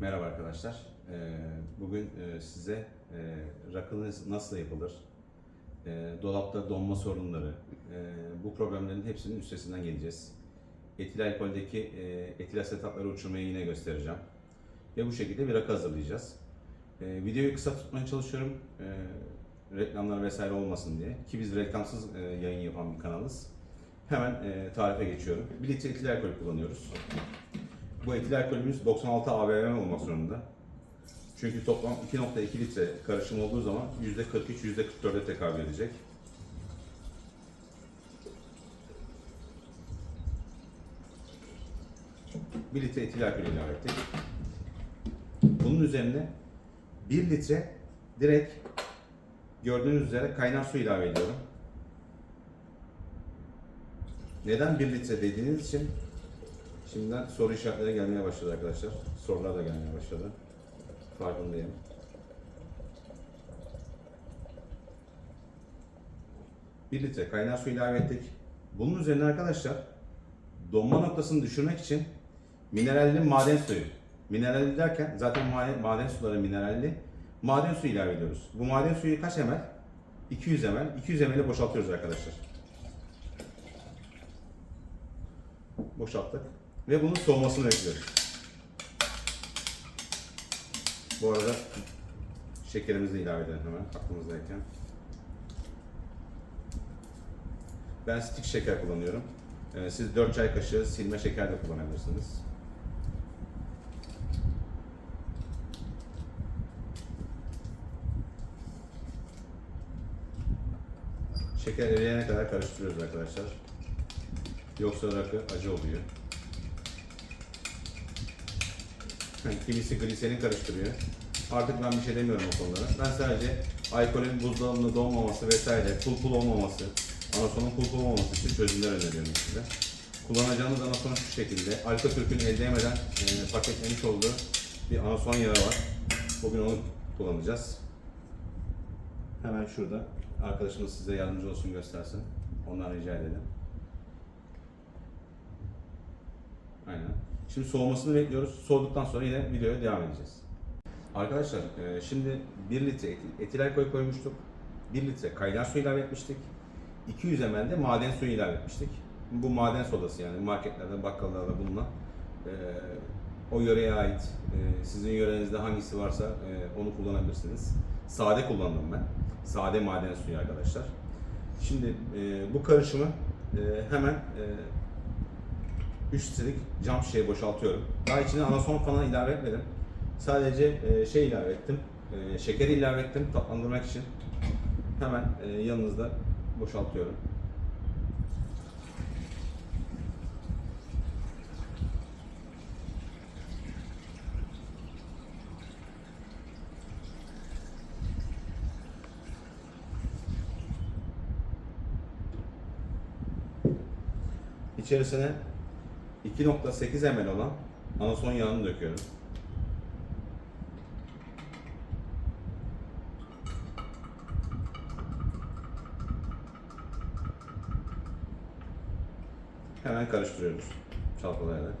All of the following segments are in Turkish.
Merhaba arkadaşlar. Ee, Bugün e, size e, rakı nasıl yapılır, e, dolapta donma sorunları, bu problemlerin hepsinin üstesinden geleceğiz. Etil alkoldeki etil asetatları uçurmayı yine göstereceğim. Ve bu şekilde bir rakı hazırlayacağız. Videoyu kısa tutmaya çalışıyorum. Reklamlar vesaire olmasın diye. Ki biz reklamsız yayın yapan bir kanalız. Hemen tarife geçiyorum. 1 litre etil alkol kullanıyoruz. Bu etil alkolümüz 96 ABV olmak zorunda. Çünkü toplam 2.2 litre karışım olduğu zaman %43, %44'e tekabül edecek. Bir litre etil alkol ilave ettik. Bunun üzerine 1 litre direkt gördüğünüz üzere kaynar su ilave ediyorum. Neden 1 litre dediğiniz için Şimdiden soru işaretleri gelmeye başladı arkadaşlar. Sorular da gelmeye başladı. Farkındayım. Bir litre kaynar su ilave ettik. Bunun üzerine arkadaşlar donma noktasını düşürmek için mineralli maden suyu. Mineralli derken zaten maden, maden suları mineralli. Maden suyu ilave ediyoruz. Bu maden suyu kaç ml? 200 ml. 200 ml'i boşaltıyoruz arkadaşlar. Boşalttık. Ve bunun soğumasını bekliyoruz. Bu arada şekerimizi ilave edelim hemen aklımızdayken. Ben stik şeker kullanıyorum. Ee, Siz 4 çay kaşığı silme şeker de kullanabilirsiniz. Şeker eriyene kadar karıştırıyoruz arkadaşlar. Yoksa rakı acı oluyor. Yani kimisi gliserin karıştırıyor. Artık ben bir şey demiyorum o konulara. Ben sadece alkolün buzdolabında donmaması vesaire, pul pul olmaması, anasonun pul pul olmaması için çözümler öneriyorum size. Kullanacağınız anason şu şekilde. Alfa Türk'ün el değmeden e, paketlemiş olduğu bir anason yağı var. Bugün onu kullanacağız. Hemen şurada. Arkadaşımız size yardımcı olsun göstersin. Ondan rica edelim. Aynen. Şimdi soğumasını bekliyoruz. Soğuduktan sonra yine videoya devam edeceğiz. Arkadaşlar e, şimdi 1 litre etil, alkol koymuştuk. 1 litre kaynar su ilave etmiştik. 200 ml de maden suyu ilave etmiştik. Bu maden sodası yani marketlerde, bakkallarda bulunan e, o yöreye ait. e, sizin yörenizde hangisi varsa onu kullanabilirsiniz. Sade kullandım ben. Sade maden suyu arkadaşlar. Şimdi bu karışımı hemen 3 litrelik cam şişeye boşaltıyorum. Daha içine anason falan ilave etmedim. Sadece e, şey ilave ettim. E, şeker ilave ettim tatlandırmak için. Hemen e, yanınızda boşaltıyorum. İçerisine 2.8 ml olan anason yağını döküyorum. Hemen karıştırıyoruz çalkalayarak.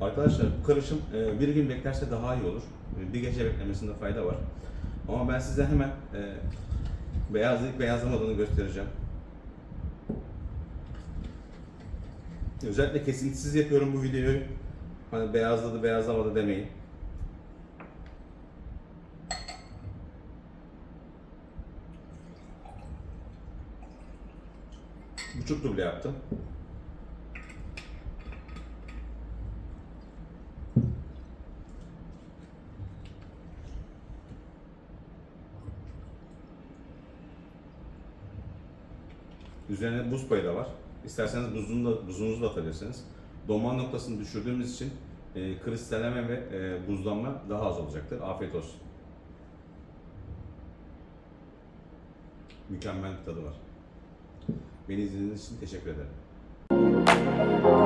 Arkadaşlar bu karışım e, bir gün beklerse daha iyi olur. Bir gece beklemesinde fayda var. Ama ben size hemen e, beyazlayıp beyazlamadığını göstereceğim. Özellikle kesintisiz yapıyorum bu videoyu. Hani beyazladı beyazlamadı demeyin. Buçuk duble yaptım. Üzerine buz payı da var. İsterseniz buzunu da, buzunuzu da atabilirsiniz. Donma noktasını düşürdüğümüz için e, kristalleme ve e, buzlanma daha az olacaktır. Afiyet olsun. Mükemmel bir tadı var. Beni izlediğiniz için teşekkür ederim.